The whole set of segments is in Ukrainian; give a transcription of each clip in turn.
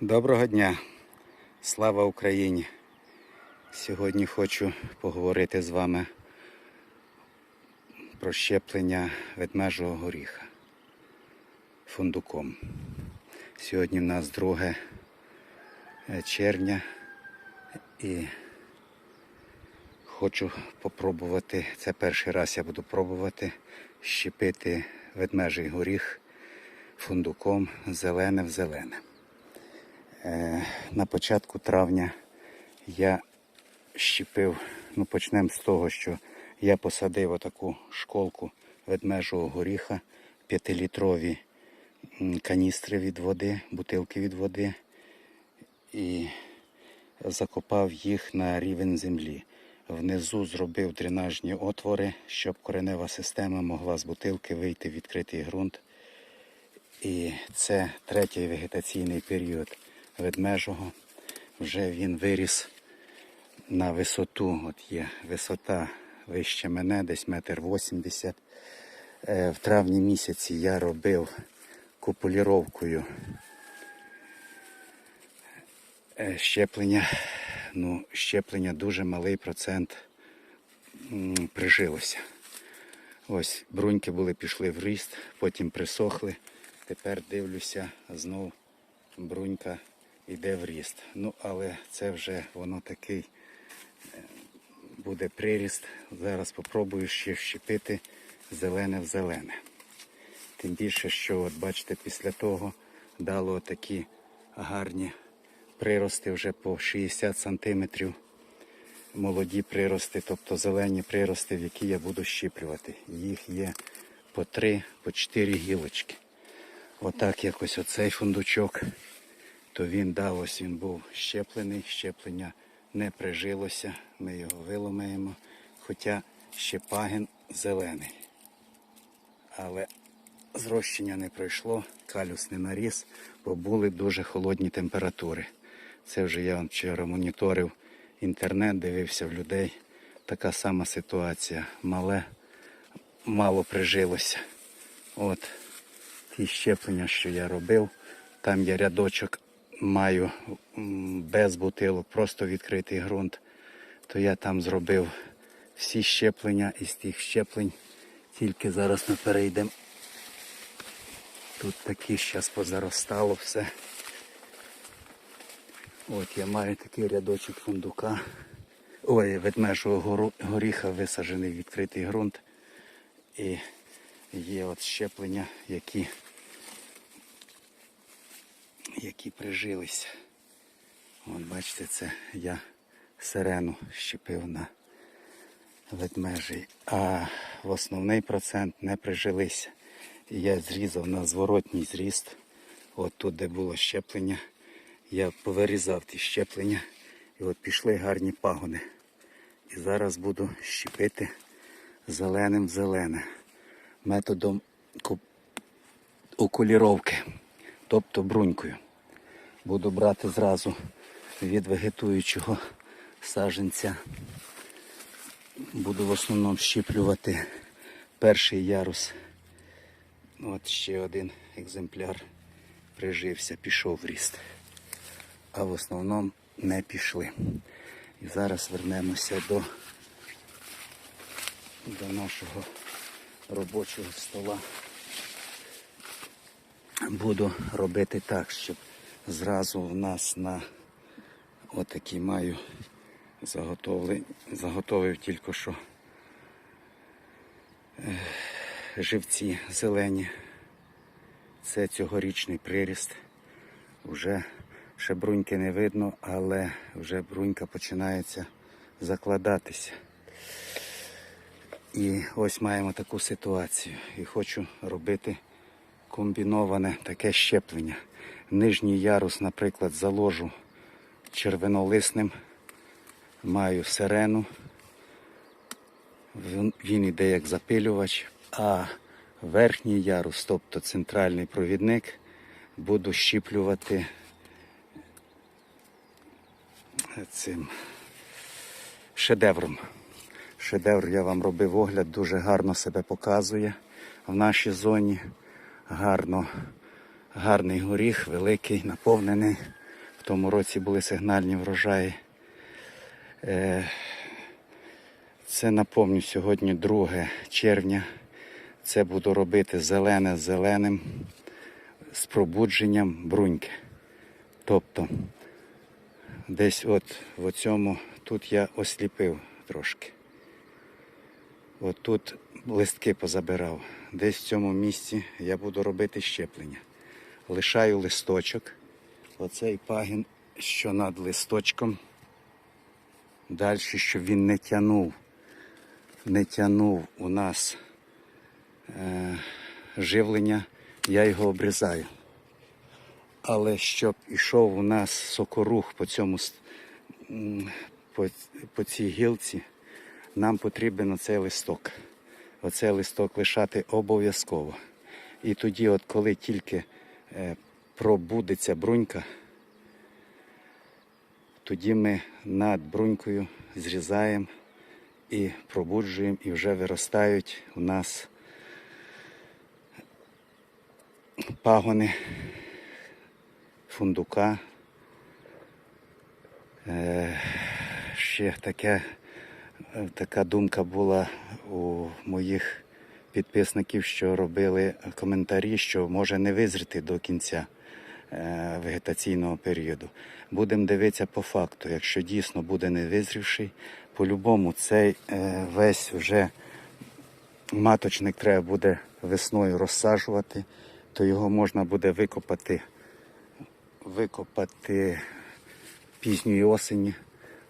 Доброго дня, слава Україні! Сьогодні хочу поговорити з вами про щеплення ведмежого горіха фундуком. Сьогодні в нас 2 червня і хочу попробувати, це перший раз я буду пробувати щепити ведмежий горіх фундуком зелене в зелене. Е, На початку травня я щепив, ну почнемо з того, що я посадив отаку школку ведмежого горіха, 5-літрові каністри від води, бутилки від води і закопав їх на рівень землі. Внизу зробив дренажні отвори, щоб коренева система могла з бутилки вийти в відкритий ґрунт. І це третій вегетаційний період ведмежого. Вже він виріс на висоту. От є висота вище мене, десь метр вісімдесят. Е, В травні місяці я робив купуліровкою е, щеплення. Ну, щеплення дуже малий процент прижилося. Ось бруньки були пішли в ріст, потім присохли. Тепер дивлюся, знов брунька йде в ріст. Ну, але це вже воно такий е, буде приріст. Зараз спробую ще вщепити зелене в зелене. Тим більше, що от бачите, після того дало такі гарні прирости вже по 60 сантиметрів молоді прирости, тобто зелені прирости, в які я буду щіплювати. Їх є по три, по чотири гілочки. Отак якось оцей фундучок, то він дав, ось він був щеплений, щеплення не прижилося, ми його виломаємо, хоча ще пагін зелений. Але зрощення не пройшло, калюс не наріс, бо були дуже холодні температури. Це вже я вам вчора моніторив інтернет, дивився в людей. Така сама ситуація. Мале, мало прижилося. От ті щеплення, що я робив. Там я рядочок маю без бутилок, просто відкритий ґрунт. То я там зробив всі щеплення із тих щеплень. Тільки зараз ми перейдемо. Тут такі зараз позаростало все. От я маю такий рядочок фундука. Ой, ведмежого горіха висаджений відкритий ґрунт. І є от щеплення, які, які прижилися. От бачите, це я сирену щепив на ведмежий. А в основний процент не прижилися. І я зрізав на зворотній зріст. От тут, де було щеплення, я повирізав ті щеплення. І от пішли гарні пагони. І зараз буду щепити зеленим зелене методом ку- окуліровки, тобто брунькою. Буду брати зразу від вегетуючого саженця. Буду в основному щіплювати перший ярус. От ще один екземпляр прижився, пішов в ріст. А в основному не пішли. І зараз вернемося до, до нашого робочого стола. Буду робити так, щоб зразу в нас на отакі маю заготовив тільки що е, живці зелені. Це цьогорічний приріст. Вже ще бруньки не видно, але вже брунька починається закладатися. І ось маємо таку ситуацію. І хочу робити комбіноване таке щеплення. Нижній ярус, наприклад, заложу червонолисним, маю сирену. Він, іде як запилювач, а верхній ярус, тобто центральний провідник, буду щіплювати цим шедевром. Шедевр я вам робив огляд, дуже гарно себе показує в нашій зоні. Гарно, гарний горіх, великий, наповнений. В тому році були сигнальні врожаї. Е, Це напомню сьогодні 2 червня. Це буду робити зелене з зеленим з пробудженням бруньки. Тобто десь от в цьому тут я осліпив трошки. От тут листки позабирав. Десь в цьому місці я буду робити щеплення. Лишаю листочок. Оцей пагін, що над листочком. Далі, щоб він не тянув, не тянув у нас е, живлення, я його обрізаю. Але щоб ішов у нас сокорух по цьому по, по цій гілці, нам потрібен оцей листок. Оцей листок лишати обов'язково. І тоді, от коли тільки пробудеться брунька, тоді ми над брунькою зрізаємо і пробуджуємо, і вже виростають у нас пагони фундука. Е, ще таке, е, така думка була у моїх підписників, що робили коментарі, що може не визріти до кінця е, вегетаційного періоду. Будемо дивитися по факту. Якщо дійсно буде не визрівший, по-любому цей е, весь вже маточник треба буде весною розсаджувати, то його можна буде викопати, викопати пізньої осені,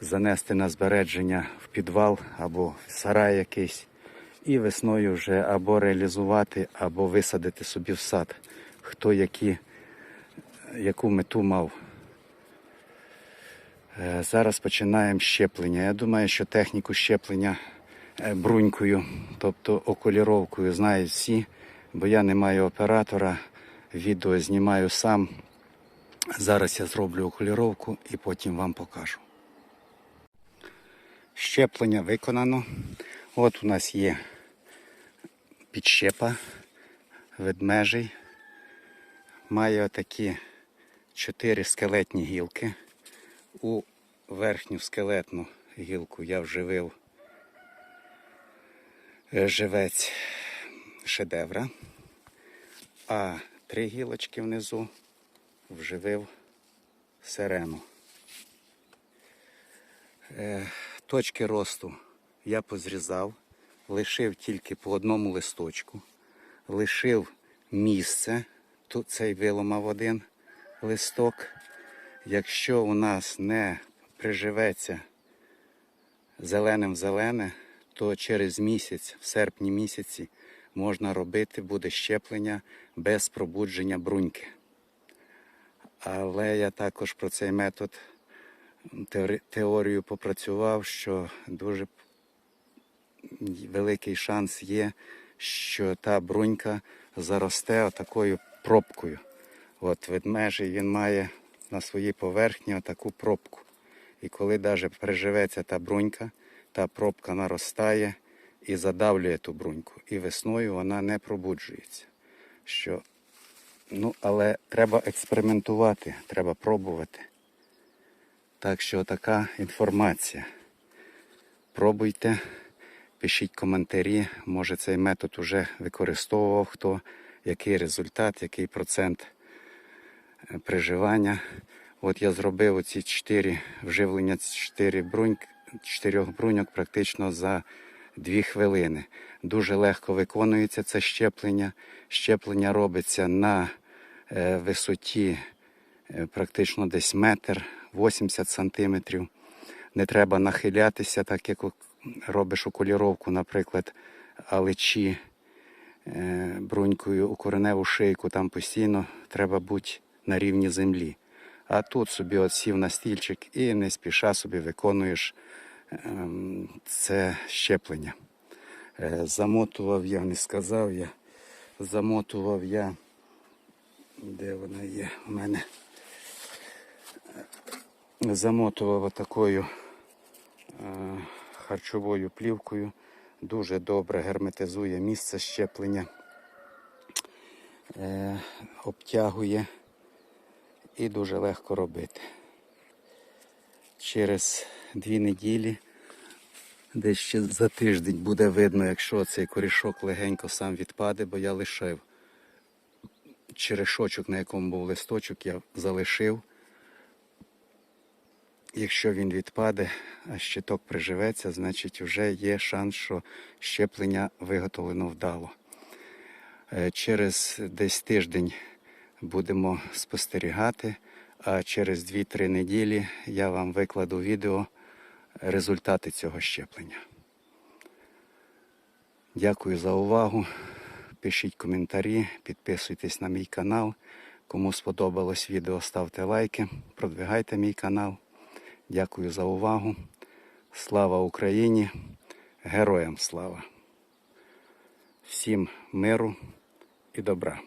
занести на збереження в підвал або в сарай якийсь, і весною вже або реалізувати, або висадити собі в сад. Хто які, яку мету мав. Е, Зараз починаємо щеплення. Я думаю, що техніку щеплення е, брунькою, тобто окуліровкою, знають всі, бо я не маю оператора, відео знімаю сам. Зараз я зроблю окуліровку і потім вам покажу. Щеплення виконано. От у нас є підщепа ведмежий. Має отакі чотири скелетні гілки. У верхню скелетну гілку я вживив е, живець шедевра, а три гілочки внизу вживив сирену. Е, Точки росту я позрізав, лишив тільки по одному листочку, лишив місце, тут цей виломав один листок. Якщо у нас не приживеться зеленим зелене, то через місяць, в серпні місяці, можна робити буде щеплення без пробудження бруньки. Але я також про цей метод теорію попрацював, що дуже великий шанс є, що та брунька заросте отакою пробкою. От ведмежий він має на своїй поверхні отаку пробку. І коли навіть переживеться та брунька, та пробка наростає і задавлює ту бруньку. І весною вона не пробуджується. Що Ну, але треба експериментувати, треба пробувати. Так що така інформація. Пробуйте, пишіть коментарі. Може цей метод уже використовував хто, який результат, який процент е, приживання. От я зробив оці чотири вживлення чотири бруньк, чотирьох бруньок практично за дві хвилини. Дуже легко виконується це щеплення. Щеплення робиться на е, висоті е, практично десь метр 80 сантиметрів. Не треба нахилятися, так як робиш окуліровку, наприклад, алечі е, брунькою у кореневу шийку, там постійно треба бути на рівні землі. А тут собі от сів на стільчик і не спіша собі виконуєш ем, це щеплення. Е, Замотував я, не сказав я. Замотував я. Де вона є у мене? Е, Замотував такою харчовою плівкою. Дуже добре герметизує місце щеплення, е, обтягує і дуже легко робити. через дві неділі, десь за тиждень буде видно, якщо цей корішок легенько сам відпаде, бо я лишив черешочок, на якому був листочок, я залишив. Якщо він відпаде, а щиток приживеться, значить вже є шанс, що щеплення виготовлено вдало. Е, Через десь тиждень будемо спостерігати, а через 2-3 неділі я вам викладу відео результати цього щеплення. Дякую за увагу. Пишіть коментарі, підписуйтесь на мій канал. Кому сподобалось відео, ставте лайки, продвигайте мій канал. Дякую за увагу. Слава Україні! Героям слава! Всім миру і добра!